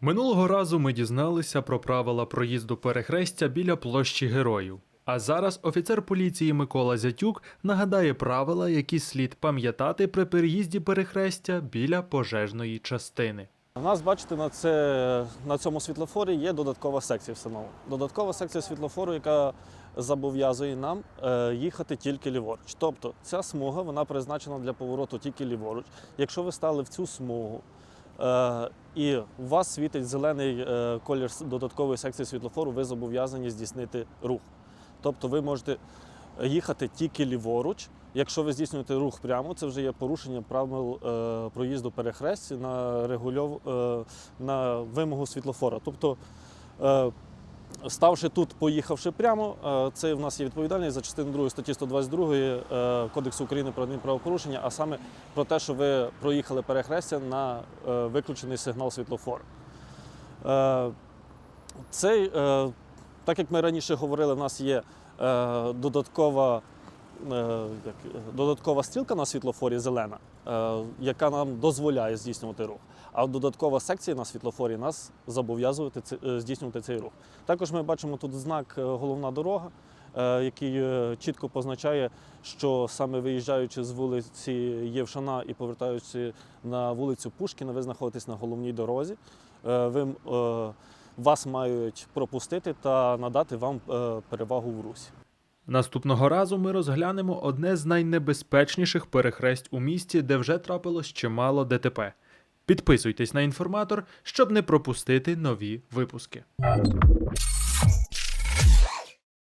Минулого разу ми дізналися про правила проїзду перехрестя біля площі героїв. А зараз офіцер поліції Микола Зятюк нагадає правила, які слід пам'ятати при переїзді перехрестя біля пожежної частини. У нас, бачите, на, це, на цьому світлофорі є додаткова секція встановлена. Додаткова секція світлофору, яка зобов'язує нам е, їхати тільки ліворуч. Тобто ця смуга вона призначена для повороту тільки ліворуч. Якщо ви стали в цю смугу е, і у вас світить зелений е, колір додаткової секції світлофору, ви зобов'язані здійснити рух. Тобто ви можете їхати тільки ліворуч. Якщо ви здійснюєте рух прямо, це вже є порушення правил е, проїзду перехрестя на регульов... е, на вимогу світлофора. Тобто, е, ставши тут, поїхавши прямо, е, це в нас є відповідальність за частину 2 статті 122 е, Кодексу України про адмінправопорушення, а саме про те, що ви проїхали перехрестя на е, виключений сигнал світлофора. Е, Цей, е, так як ми раніше говорили, в нас є е, додаткова, додаткова стрілка на світлофорі зелена, е, яка нам дозволяє здійснювати рух. А додаткова секція на світлофорі нас е, здійснювати цей рух. Також ми бачимо тут знак е, головна дорога, е, який е, чітко позначає, що саме виїжджаючи з вулиці Євшана і повертаючи на вулицю Пушкіна, ви знаходитесь на головній дорозі. Е, Ви, е, вас мають пропустити та надати вам е, перевагу в русі. Наступного разу ми розглянемо одне з найнебезпечніших перехресть у місті, де вже трапилось чимало ДТП. Підписуйтесь на інформатор, щоб не пропустити нові випуски.